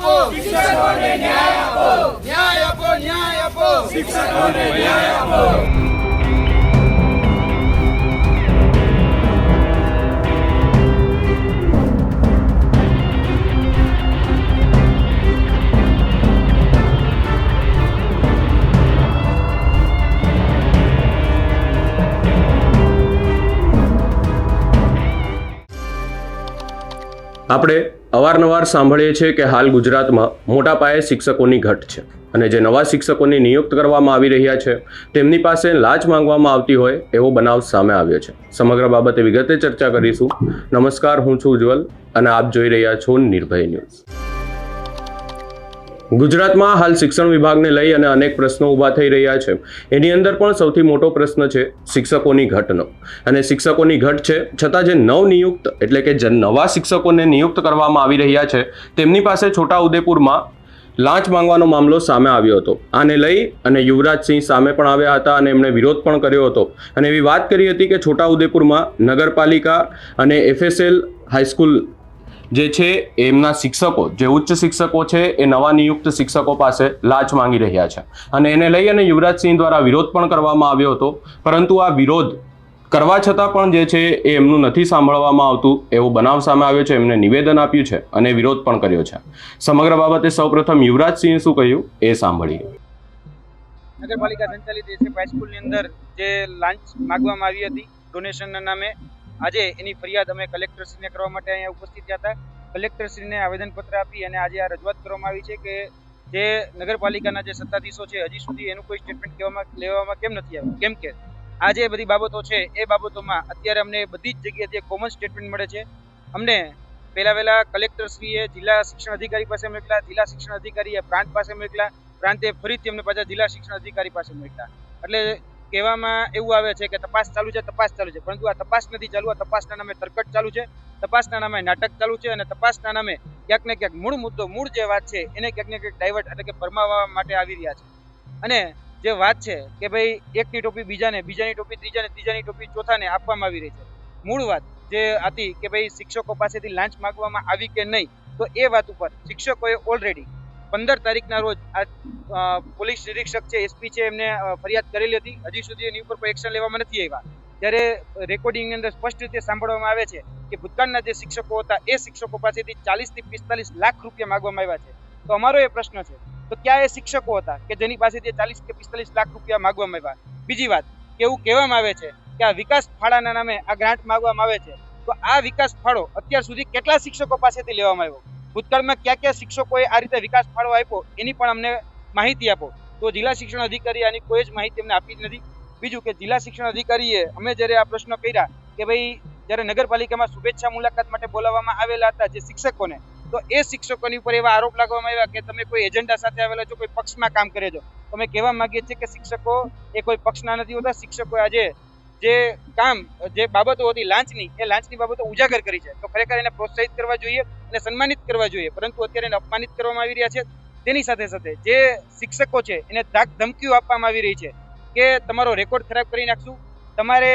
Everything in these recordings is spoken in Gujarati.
આપો શિક્ષકોને ન્યાય આપો ન્યાય આપો ન્યાય આપો શિક્ષકોને ન્યાય આપો આપણે અવારનવાર સાંભળીએ છીએ કે હાલ ગુજરાતમાં મોટા પાયે શિક્ષકોની ઘટ છે અને જે નવા શિક્ષકોની નિયુક્ત કરવામાં આવી રહ્યા છે, તેમની પાસે લાંચ માંગવામાં આવતી હોય એવો બનાવ સામે આવ્યો છે. સમગ્ર બાબતે વિગતે ચર્ચા કરીશું. નમસ્કાર, હું છું ઉજ્જવલ અને આપ જોઈ રહ્યા છો નિર્ભય ન્યૂઝ. ગુજરાતમાં હાલ શિક્ષણ વિભાગને લઈ અને અનેક પ્રશ્નો ઊભા થઈ રહ્યા છે. એની અંદર પણ સૌથી મોટો પ્રશ્ન છે શિક્ષકોની ઘટનો. અને શિક્ષકોની ઘટ છે, છતાં જે નવનિયુક્ત એટલે કે જે નવા શિક્ષકોને નિયુક્ત કરવામાં આવી રહ્યા છે, તેમની પાસે છોટાઉદેપુરમાં લાંચ માંગવાનો મામલો સામે આવ્યો હતો. આને લઈ અને યુવરાજસિંહ સામે પણ આવ્યા હતા અને એમણે વિરોધ પણ કર્યો હતો. અને એવી વાત કરી હતી કે છોટાઉદેપુરમાં નગરપાલિકા અને એફએસએલ હાઈસ્કૂલ જે છે એમના શિક્ષકો, જે ઉચ્ચ શિક્ષકો છે એ નવા નિયુક્ત શિક્ષકો પાસે લાંચ માંગી રહ્યા છે. અને એને લઈ અને યુવરાજસિંહ દ્વારા વિરોધ પણ કરવામાં આવ્યો હતો. પરંતુ આ વિરોધ કરવા છતાં પણ જે છે એ એમનું નથી સાંભળવામાં આવતું, એવો બનાવ સામે આવ્યો છે, એમને નિવેદન આપ્યું છે અને વિરોધ પણ કર્યો છે. સમગ્ર બાબતે સૌપ્રથમ યુવરાજસિંહે શું કહ્યું એ સાંભળીએ. નગરપાલિકા સંચાલિત હાઈસ્કૂલની અંદર જે લાંચ માગવામાં આવી હતી, ડોનેશનના નામે આજે એની ફરિયાદ અમે કલેક્ટરશ્રીને કરવા માટે અહીંયા ઉપસ્થિત થયા હતા. કલેક્ટરશ્રીને આવેદનપત્ર આપી અને આજે આ રજૂઆત કરવામાં આવી છે કે જે નગરપાલિકાના જે સત્તાધીશો છે, હજી સુધી એનું કોઈ સ્ટેટમેન્ટ લેવામાં લેવામાં કેમ નથી આવ્યું? કેમ કે આ જે બધી બાબતો છે, એ બાબતોમાં અત્યારે અમને બધી જ જગ્યાએ કોમન સ્ટેટમેન્ટ મળે છે, અમને પહેલા વહેલા કલેક્ટરશ્રીએ જિલ્લા શિક્ષણ અધિકારી પાસે મોકલા જિલ્લા શિક્ષણ અધિકારીએ પ્રાંત પાસે મોકલા પ્રાંતે ફરીથી અમને પાછા જિલ્લા શિક્ષણ અધિકારી પાસે મોકલા એટલે કહેવામાં એવું આવે છે કે તપાસ ચાલુ છે, તપાસ ચાલુ છે. પરંતુ આ તપાસ નથી ચાલુ, આ તપાસના નામે તરકટ ચાલુ છે, તપાસના નામે નાટક ચાલુ છે અને તપાસના નામે ક્યાંક ને ક્યાંક મૂળ મુદ્દો, મૂળ જે વાત છે એને ક્યાંક ને ક્યાંક ડાયવર્ટ એટલે કે ભરમાવવા માટે આવી રહ્યા છે. અને જે વાત છે કે ભાઈ, એકની ટોપી બીજાને, બીજાની ટોપી ત્રીજાને, ત્રીજાની ટોપી ચોથાને આપવામાં આવી રહી છે. મૂળ વાત જે હતી કે ભાઈ, શિક્ષકો પાસેથી લાંચ માગવામાં આવી કે નહીં, તો એ વાત ઉપર શિક્ષકોએ ઓલરેડી પંદર તારીખના રોજ આ પોલીસ નિરીક્ષક છે, એસપી છે, એમને ફરિયાદ કરેલી હતી. હજી સુધી એની ઉપર કોઈ એક્શન લેવામાં નથી આવ્યા. ત્યારે રેકોર્ડિંગની અંદર સ્પષ્ટ રીતે સાંભળવામાં આવે છે કે ભૂતકાળના જે શિક્ષકો હતા, એ શિક્ષકો પાસેથી ચાલીસથી પિસ્તાલીસ લાખ રૂપિયા માગવામાં આવ્યા છે. તો અમારો એ પ્રશ્ન છે, તો ક્યાં એ શિક્ષકો હતા કે જેની પાસેથી ચાલીસ કે પિસ્તાલીસ લાખ રૂપિયા માગવામાં આવ્યા? બીજી વાત, કે એવું કહેવામાં આવે છે કે આ વિકાસ ફાળાના નામે આ ગ્રાન્ટ માગવામાં આવે છે. તો આ વિકાસ ફાળો અત્યાર સુધી કેટલા શિક્ષકો પાસેથી લેવામાં આવ્યો? ભૂતકાળમાં ક્યાં ક્યાં શિક્ષકોએ આ રીતે વિકાસ ફાળો આપ્યો, એની પણ અમને માહિતી આપો. તો જિલ્લા શિક્ષણ અધિકારી આની કોઈ જ માહિતી અમને આપી જ નથી. બીજું કે જિલ્લા શિક્ષણ અધિકારીએ અમે જ્યારે આ પ્રશ્ન કર્યા કે ભાઈ, જ્યારે નગરપાલિકામાં શુભેચ્છા મુલાકાત માટે બોલાવવામાં આવેલા હતા જે શિક્ષકોને, તો એ શિક્ષકોની ઉપર એવા આરોપ લાગવામાં આવ્યા કે તમે કોઈ એજન્ડા સાથે આવેલા છો, કોઈ પક્ષમાં કામ કરે છો. તમે કહેવા માંગીએ છીએ કે શિક્ષકો એ કોઈ પક્ષના નથી હોતા શિક્ષકો આજે જે કામ, જે બાબતો હતી લાંચની, એ લાંચની બાબતો ઉજાગર કરી છે. તો ખરેખર એને પ્રોત્સાહિત કરવા જોઈએ અને સન્માનિત કરવા જોઈએ. પરંતુ અત્યારે એને અપમાનિત કરવામાં આવી રહ્યા છે. તેની સાથે સાથે જે શિક્ષકો છે, એને ધાક ધમકીઓ આપવામાં આવી રહી છે કે તમારો રેકોર્ડ ખરાબ કરી નાખશું. તમારે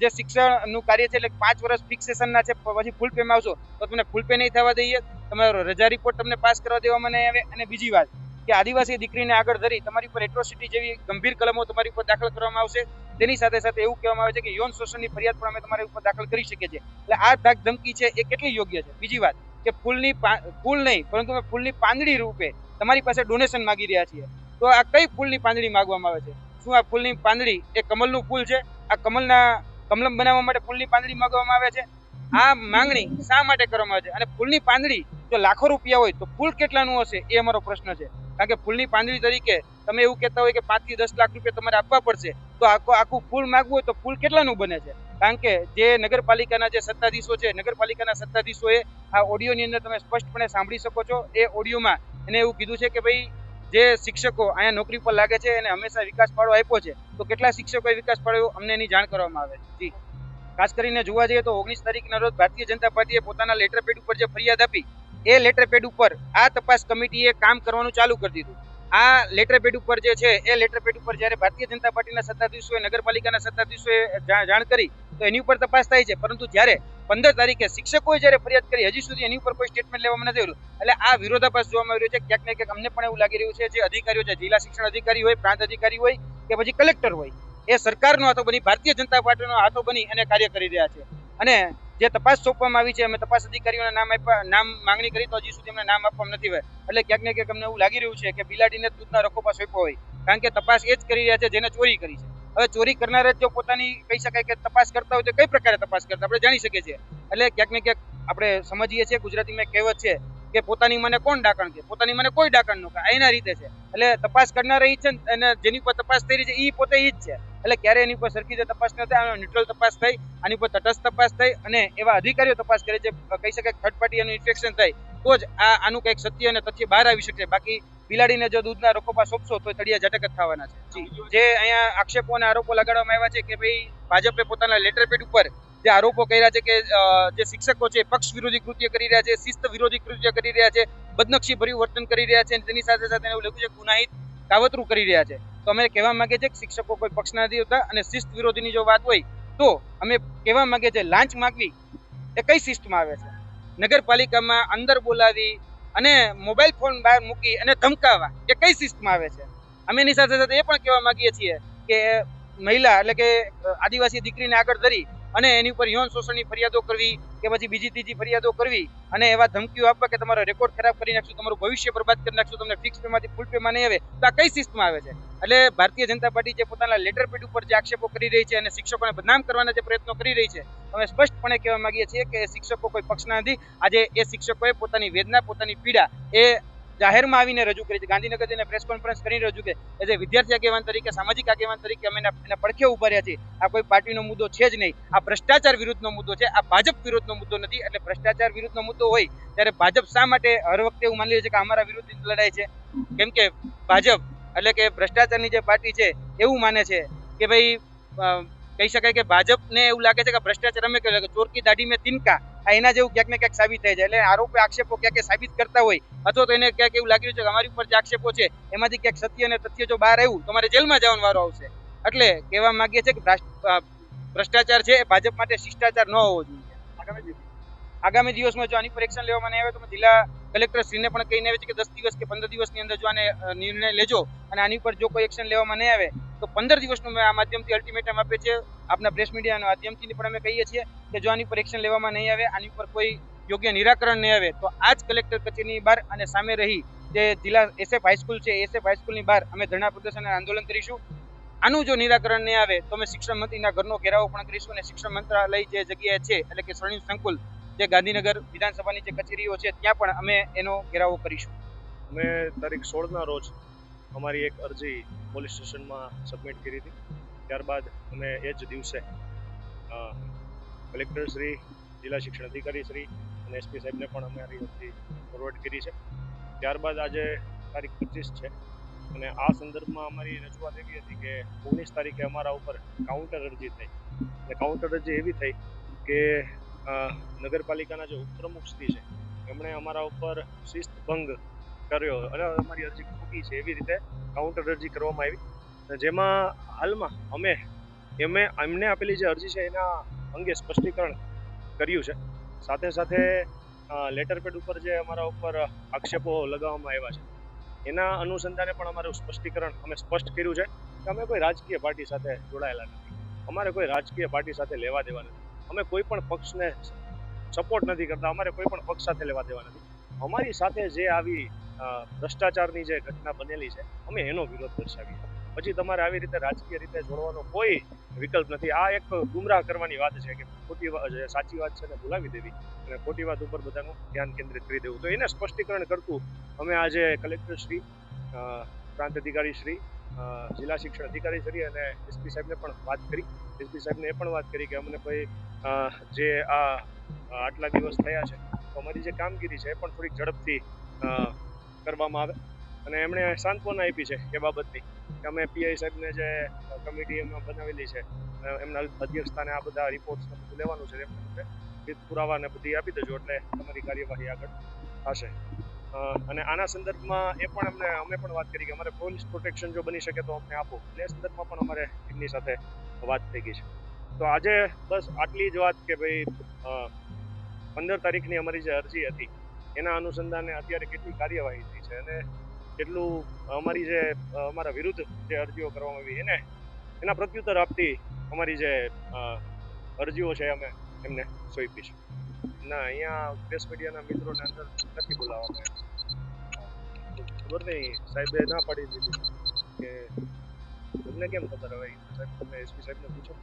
જે શિક્ષણનું કાર્ય છે, એટલે પાંચ વર્ષ ફિક્સેશનના છે પછી ફૂલ પેમાં આવશો, તો તમને ફૂલ પે નહીં થવા દઈએ. તમારો રજા રિપોર્ટ તમને પાસ કરવા દેવામાં નહીં આવે. અને બીજી વાત કે આદિવાસી દીકરીને આગળ ધરી તમારી ઉપર એટ્રોસિટી જેવી ગંભીર કલમો તમારી ઉપર દાખલ કરવામાં આવશે. તેની સાથે સાથે એવું કહેવામાં આવે છે કે યૌન શોષણની ફરિયાદ પણ અમે તમારી ઉપર દાખલ કરી શકીએ છીએ. એટલે આ ધાક ધમકી છે એ કેટલી યોગ્ય છે? બીજી વાત કે ફૂલની ફૂલ નહીં, પરંતુ અમે ફૂલની પાંદડી રૂપે તમારી પાસે ડોનેશન માંગી રહ્યા છીએ. તો આ કઈ ફૂલની પાંદડી માગવામાં આવે છે? શું આ ફૂલની પાંદડી એ કમલનું ફૂલ છે? આ કમલના કમલમ બનાવવા માટે ફૂલની પાંદડી માગવામાં આવે છે? આ માંગણી શા માટે કરવામાં આવે છે? અને ફૂલની પાંદડી જો લાખો રૂપિયા હોય તો ફૂલ કેટલાનું હશે એ અમારો પ્રશ્ન છે. કારણ કે ફૂલની પાંદડી તરીકે તમે એવું કહેતા હોય કે પાંચથી દસ લાખ રૂપિયા તમારે આપવા પડશે, તો આખું આખું ફૂલ માગવું હોય તો ફૂલ કેટલાનું બને છે? કારણ કે જે નગરપાલિકાના જે સત્તાધીશો છે, નગરપાલિકાના સત્તાધીશોએ આ ઓડિયોની અંદર તમે સ્પષ્ટપણે સાંભળી શકો છો. એ ઓડિયોમાં એને એવું કીધું છે કે ભાઈ, જે શિક્ષકો અહીંયા નોકરી પર લાગે છે, એને હંમેશા વિકાસ ફાળો આપ્યો છે, તો કેટલા શિક્ષકોએ વિકાસ ફાળો અમને એની જાણ કરવામાં આવે જી. ખાસ કરીને જોવા જઈએ તો ઓગણીસ તારીખના રોજ ભારતીય જનતા પાર્ટીએ પોતાના લેટર પેડ ઉપર જે ફરિયાદ આપી, એ લેટર પેડ ઉપર આ તપાસ કમિટીએ કામ કરવાનું ચાલુ કરી દીધું. આ લેટરપેડ ઉપર જે છે, એ લેટર પેડ ઉપર જ્યારે ભારતીય જનતા પાર્ટીના સત્તાધીશોએ નગરપાલિકાના સત્તાધીશોએ જાણ કરી, તો એની ઉપર તપાસ થાય છે. પરંતુ જ્યારે પંદર તારીખે શિક્ષકોએ જ્યારે ફરિયાદ કરી, હજી સુધી એની ઉપર કોઈ સ્ટેટમેન્ટ લેવામાં નથી આવ્યું. એટલે આ વિરોધાભાસ જોવામાં આવી રહ્યો છે. ક્યાંક ને ક્યાંક અમને પણ એવું લાગી રહ્યું છે જે અધિકારીઓ છે, જિલ્લા શિક્ષણ અધિકારી હોય, પ્રાંત અધિકારી હોય કે પછી કલેક્ટર હોય, એ સરકારનો હાથો બની, ભારતીય જનતા પાર્ટીનો હાથો બની અને કાર્ય કરી રહ્યા છે. અને જે તપાસ સોંપવામાં આવી છે, અમે તપાસ અધિકારીઓના નામ આપ્યા, નામ માંગણી કરી તો હજી સુધી અમને નામ આપવામાં નથી હોય એટલે ક્યાંક ને ક્યાંક અમને એવું લાગી રહ્યું છે કે બિલાડીને દૂધના રખોપા સોંપ્યો હોય. કારણ કે તપાસ એ જ કરી રહ્યા છે જેને ચોરી કરી છે. હવે ચોરી કરનારે જ પોતાની કહી શકાય કે તપાસ કરતા હોય તો કઈ પ્રકારે તપાસ કરતા? આપણે જાણી શકીએ છીએ. એટલે ક્યાંક ને ક્યાંક આપણે સમજીએ છીએ, ગુજરાતીમાં એક કહેવત છે કે પોતાની મને કોણ ડાકણ કે? પોતાની મને કોઈ ડાકણ નો એના રીતે છે. એટલે તપાસ કરનાર એ છે અને જેની ઉપર તપાસ થઈ રહી છે એ પોતે એ જ છે. એટલે ક્યારે એની પર સરખી રીતે તપાસ ન થાય ન્યુટ્રલ તપાસ થઈ, આની ઉપર તટસ્થ તપાસ થઈ અને એવા અધિકારીઓ તપાસ કરે છે, કહી શકાય થર્ડ પાર્ટી એનું ઇન્ફેક્શન થાય, તો જ આ આનું કંઈક સત્ય અને તથ્ય બહાર આવી શકે. બાકી બિલાડીને જો દૂધના રોકોપા સોંપશો તો તળિયા ઝટક જ થવાના છે. જે. અહીંયા આક્ષેપો અને આરોપો લગાડવામાં આવ્યા છે કે ભાઈ ભાજપે પોતાના લેટર પેડ ઉપર જે આરોપો કર્યા છે કે જે શિક્ષકો છે પક્ષ વિરોધી કૃત્ય કરી રહ્યા છે, શિસ્ત વિરોધી કૃત્ય કરી રહ્યા છે, બદનક્ષી ભર્યું વર્તન કરી રહ્યા છે અને તેની સાથે સાથે એવું લખ્યું છે ગુનાહિત કાવતરું કરી રહ્યા છે. તો અમે કહેવા માંગીએ છીએ કે શિક્ષકો કોઈ પક્ષના નથી હોતા અને શિસ્ત વિરોધીની જો વાત હોય તો અમે કહેવા માંગીએ છીએ લાંચ માગવી એ કઈ શિસ્તમાં આવે છે? નગરપાલિકામાં અંદર બોલાવી અને મોબાઈલ ફોન બહાર મૂકી અને ધમકાવવા એ કઈ શિસ્તમાં આવે છે? અમે એની સાથે સાથે એ પણ કહેવા માંગીએ છીએ કે મહિલા એટલે કે આદિવાસી દીકરીને આગળ ધરી અને એની ઉપર યૌન શોષણની ફરિયાદો કરવી કે પછી બીજી ત્રીજી ફરિયાદો કરવી અને એવા ધમકીઓ આપવા કે તમારો રેકોર્ડ ખરાબ કરી નાખશું, તમારું ભવિષ્ય બરબાદ કરી નાખશું, તમને ફિક્સ પેમાંથી ફૂલ પેમાં નહીં આવે, તો આ કઈ શિસ્તમાં આવે છે? એટલે ભારતીય જનતા પાર્ટી જે પોતાના લેટર પેડ ઉપર જે આક્ષેપો કરી રહી છે અને શિક્ષકોને બદનામ કરવાના જે પ્રયત્નો કરી રહી છે, અમે સ્પષ્ટપણે કહેવા માંગીએ છીએ કે શિક્ષકો કોઈ પક્ષના નથી. આજે એ શિક્ષકોએ પોતાની વેદના, પોતાની પીડા એ જાહેરમાં આવીને રજૂ કરી છે. ગાંધીનગર જઈને પ્રેસ કોન્ફરન્સ કરીને રજૂ કરી. એઝ એ વિદ્યાર્થી આગેવાન તરીકે, સામાજિક આગેવાન તરીકે અમે એના પડખે ઊભા રહ્યા છીએ. આ કોઈ પાર્ટીનો મુદ્દો છે જ નહીં. આ ભ્રષ્ટાચાર વિરુદ્ધનો મુદ્દો છે. આ ભાજપ વિરુદ્ધનો મુદ્દો નથી. એટલે ભ્રષ્ટાચાર વિરુદ્ધનો મુદ્દો હોય, ત્યારે ભાજપ શા માટે હર વખતે એવું માની લે છે કે અમારા વિરુદ્ધ લડાઈ છે? કેમ કે ભાજપ એટલે કે ભ્રષ્ટાચારની જે પાર્ટી છે, એવું માને છે કે ભાઈ કહી શકાય કે ભાજપને એવું લાગે છે કે ભ્રષ્ટાચાર અમે કહ્યું કે ચોરકી દાઢી મેં તિનકા આ એના જેવું ક્યાંક ને ક્યાંક સાબિત થાય છે. એટલે આરોપી આક્ષેપો ક્યાંક સાબિત કરતા હોય અથવા તો એને ક્યાંક એવું લાગ્યું છે કે અમારી ઉપર જે આક્ષેપો છે એમાંથી ક્યાંક સત્ય અને તથ્ય જો બહાર આવ્યું તો મારે જેલમાં જવાનો વારો આવશે. એટલે કહેવા માંગીએ છીએ કે ભ્રષ્ટાચાર છે એ ભાજપ માટે શિષ્ટાચાર ન હોવો જોઈએ. આગામી દિવસમાં જો આની પર એક્શન લેવામાં આવે તો જિલ્લા કલેક્ટર શ્રીને પણ કહીને આવે છે કે દસ દિવસ કે પંદર દિવસની અંદર જો આને નિર્ણય લેજો અને આની પર જો કોઈ એક્શન લેવામાં નહીં આવે તો પંદર દિવસનું મેં આ માધ્યમથી અલ્ટિમેટમ આપે છે. આપના પ્રેસ મીડિયાના માધ્યમથી પણ અમે કહીએ છીએ કે જો આની પર એક્શન લેવામાં નહીં આવે, આની પર કોઈ યોગ્ય નિરાકરણ નહીં આવે, તો આ જ કલેક્ટર કચેરીની બહાર અને સામે રહી જે જિલ્લા એસએફ હાઈસ્કૂલ છે એસએફ હાઈસ્કૂલની બહાર અમે ધરણા પ્રદર્શન અને આંદોલન કરીશું. આનું જો નિરાકરણ નહીં આવે, તો અમે શિક્ષણ મંત્રીના ઘરનો ઘેરાવો પણ કરીશું અને શિક્ષણ મંત્રાલય જે જગ્યાએ છે, એટલે કે સ્વર્ણિમ સંકુલ, જે ગાંધીનગર વિધાનસભાની જે કચેરીઓ છે, ત્યાં પણ અમે એનો ઘેરાવો કરીશું. અમે તારીખ સોળના રોજ અમારી એક અરજી પોલીસ સ્ટેશનમાં સબમિટ કરી હતી. ત્યારબાદ અમે એ જ દિવસે કલેક્ટર શ્રી, જિલ્લા શિક્ષણ અધિકારી શ્રી અને એસપી સાહેબને પણ અમારી અરજી ફોરવર્ડ કરી છે. ત્યારબાદ આજે તારીખ પચીસ છે અને આ સંદર્ભમાં અમારી રજૂઆત એવી હતી કે ઓગણીસ તારીખે અમારા ઉપર કાઉન્ટર અરજી થઈ. અને કાઉન્ટર અરજી એવી થઈ કે નગરપાલિકાના જે ઉપપ્રમુખ શ્રી છે, એમણે અમારા ઉપર શિસ્ત ભંગ કર્યો. અને અમારી અરજી ખોટી છે. એવી રીતે કાઉન્ટર અરજી કરવામાં આવી. જેમાં હાલમાં અમે, એમે, એમને આપેલી જે અરજી છે, એના અંગે સ્પષ્ટીકરણ કર્યું છે. સાથે સાથે લેટર પેડ ઉપર જે અમારા ઉપર આક્ષેપો લગાવવામાં આવ્યા છે. એના અનુસંધાને પણ અમારું સ્પષ્ટીકરણ અમે સ્પષ્ટ કર્યું છે કે અમે કોઈ રાજકીય પાર્ટી સાથે જોડાયેલા નથી. અમારે કોઈ રાજકીય પાર્ટી સાથે લેવા દેવા નથી. અમે કોઈ પણ પક્ષને સપોર્ટ નથી કરતા. અમારે કોઈ પણ પક્ષ સાથે લેવા દેવા નથી. અમારી સાથે જે આવી ભ્રષ્ટાચારની જે ઘટના બનેલી છે, અમે એનો વિરોધ દર્શાવીએ. પછી તમારે આવી રીતે રાજકીય રીતે જોડવાનો કોઈ વિકલ્પ નથી. આ એક ગુમરાહ કરવાની વાત છે કે ખોટી સાચી વાત છે ને ભૂલાવી દેવી અને ખોટી વાત ઉપર બધાનું ધ્યાન કેન્દ્રિત કરી દેવું. તો એને સ્પષ્ટીકરણ કરતું અમે આજે કલેક્ટર શ્રી પ્રાંત અધિકારી શ્રી જિલ્લા શિક્ષણ અધિકારી શ્રી અને એસપી સાહેબને પણ વાત કરી. એસપી સાહેબને એ પણ વાત કરી કે અમને ભાઈ જે આ આટલા દિવસ થયા છે, તો અમારી જે કામગીરી છે એ પણ થોડીક ઝડપથી કરવામાં આવે. અને એમણે સાંત્વના આપી છે એ બાબતની કે અમે પીઆઈ સાહેબને જે કમિટી એમાં બનાવેલી છે એમના અધ્યક્ષસ્થાને આ બધા રિપોર્ટ્સ બધું લેવાનું છે, એમને તમે પુરાવા ને બધી આપી દેજો એટલે તમારી કાર્યવાહી આગળ થશે. અને આના સંદર્ભમાં એ પણ અમને, અમે પણ વાત કરી કે અમારે પોલીસ પ્રોટેક્શન જો બની શકે તો અમને આપો. એટલે એ સંદર્ભમાં પણ અમારે એમની સાથે વાત થઈ ગઈ છે. તો આજે બસ આટલી જ વાત કે ભાઈ પંદર તારીખની અમારી જે અરજી હતી એના અનુસંધાને અત્યારે કેટલી કાર્યવાહી થઈ છે અને કેટલું અમારી જે અમારા વિરુદ્ધ જે અરજીઓ કરવામાં આવી એને, એના પ્રત્યુત્તર આપતી અમારી જે અરજીઓ છે અમે એમને સોંપી છે ના, અહીંયા પ્રેસ મીડિયાના મિત્રોને અંદર નથી બોલાવવામાં. ખબર નહીં, સાહેબે ના પાડી દીધી. કે તમને કેમ ખબર હવે? સાહેબ, તમે એસપી સાહેબને પૂછો.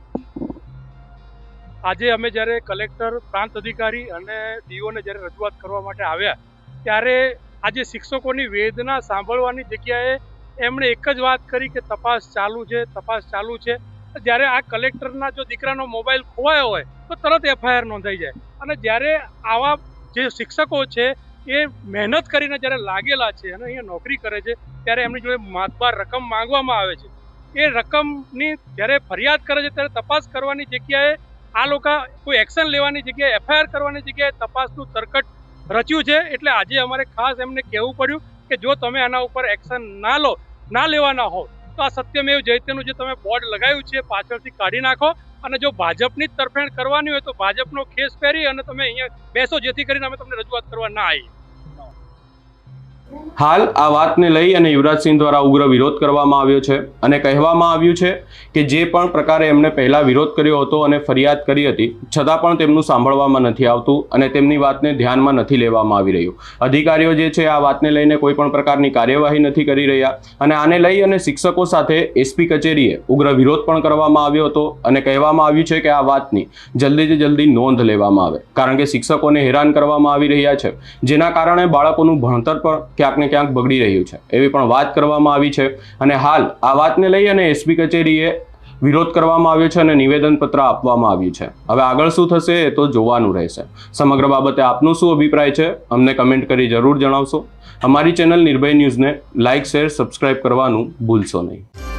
આજે અમે જ્યારે કલેક્ટર, પ્રાંત અધિકારી અને ડીઓને જ્યારે રજૂઆત કરવા માટે આવ્યા, ત્યારે આજે શિક્ષકોની વેદના સાંભળવાની જગ્યાએ એમણે એક જ વાત કરી કે તપાસ ચાલુ છે, તપાસ ચાલુ છે. જ્યારે આ કલેક્ટરના જો દીકરાનો મોબાઈલ ખોવાયો હોય, તો તરત એફઆઈઆર નોંધાઈ જાય. અને જ્યારે આવા જે શિક્ષકો છે, એ મહેનત કરીને જ્યારે લાગેલા છે અને અહીંયા નોકરી કરે છે, ત્યારે એમની જોડે માતબાર રકમ માંગવામાં આવે છે. એ રકમની જ્યારે ફરિયાદ કરે છે, ત્યારે તપાસ કરવાની જગ્યાએ આ લોકો કોઈ એક્શન લેવાની જગ્યાએ એફઆઈઆર કરવાની જગ્યાએ તપાસનું તરકટ રચ્યું છે એટલે આજે અમારે ખાસ એમને કહેવું પડ્યું કે જો તમે આના ઉપર એક્શન ના લો, ના લેવાના હો, તો આ સત્યમેવ જયત્યનું જે તમે બોર્ડ લગાવ્યું છે પાછળથી કાઢી નાખો અને જો ભાજપની જ તરફેણ કરવાની હોય તો ભાજપનો ખેસ પહેરી અને તમે અહીંયા બેસો જેથી કરીને અમે તમને રજૂઆત કરવા ના આવીએ. હાલ આ વાતને લઈ અને યુવરાજસિંહ દ્વારા ઉગ્ર વિરોધ કરવામાં આવ્યો છે અને કહેવામાં આવ્યું છે કે જે પણ પ્રકારે એમણે પહેલા વિરોધ કર્યો હતો અને ફરિયાદ કરી હતી, છતાં પણ તેમનું સાંભળવામાં નથી આવતું અને તેમની વાતને ધ્યાનમાં નથી લેવામાં આવી રહ્યું. અધિકારીઓ જે છે આ વાતને લઈને કોઈ પણ પ્રકારની કાર્યવાહી નથી કરી રહ્યા અને આને લઈ અને શિક્ષકો સાથે એસપી કચેરીએ ઉગ્ર વિરોધ પણ કરવામાં આવ્યો હતો અને કહેવામાં આવ્યું છે કે આ વાતની જલ્દીથી જલ્દી નોંધ લેવામાં આવે, કારણ કે શિક્ષકોને હેરાન કરવામાં આવી રહ્યા છે, જેના કારણે બાળકોનું ભણતર પણ ક્યાંક ને ક્યાંક બગડી રહ્યું છે. એવી પણ વાત કરવામાં આવી છે અને હાલ આ વાતને લઈ અને એસપી કચેરીએ વિરોધ કરવામાં આવ્યો છે અને નિવેદનપત્ર આપવામાં આવ્યું છે. હવે આગળ શું થશે એ તો જોવાનું રહેશે. સમગ્ર બાબતે આપનું શું અભિપ્રાય છે અમને કમેન્ટ કરી જરૂર જણાવશો. અમારી ચેનલ નિર્ભય ન્યૂઝને લાઇક, શેર, સબસ્ક્રાઇબ કરવાનું ભૂલશો નહીં.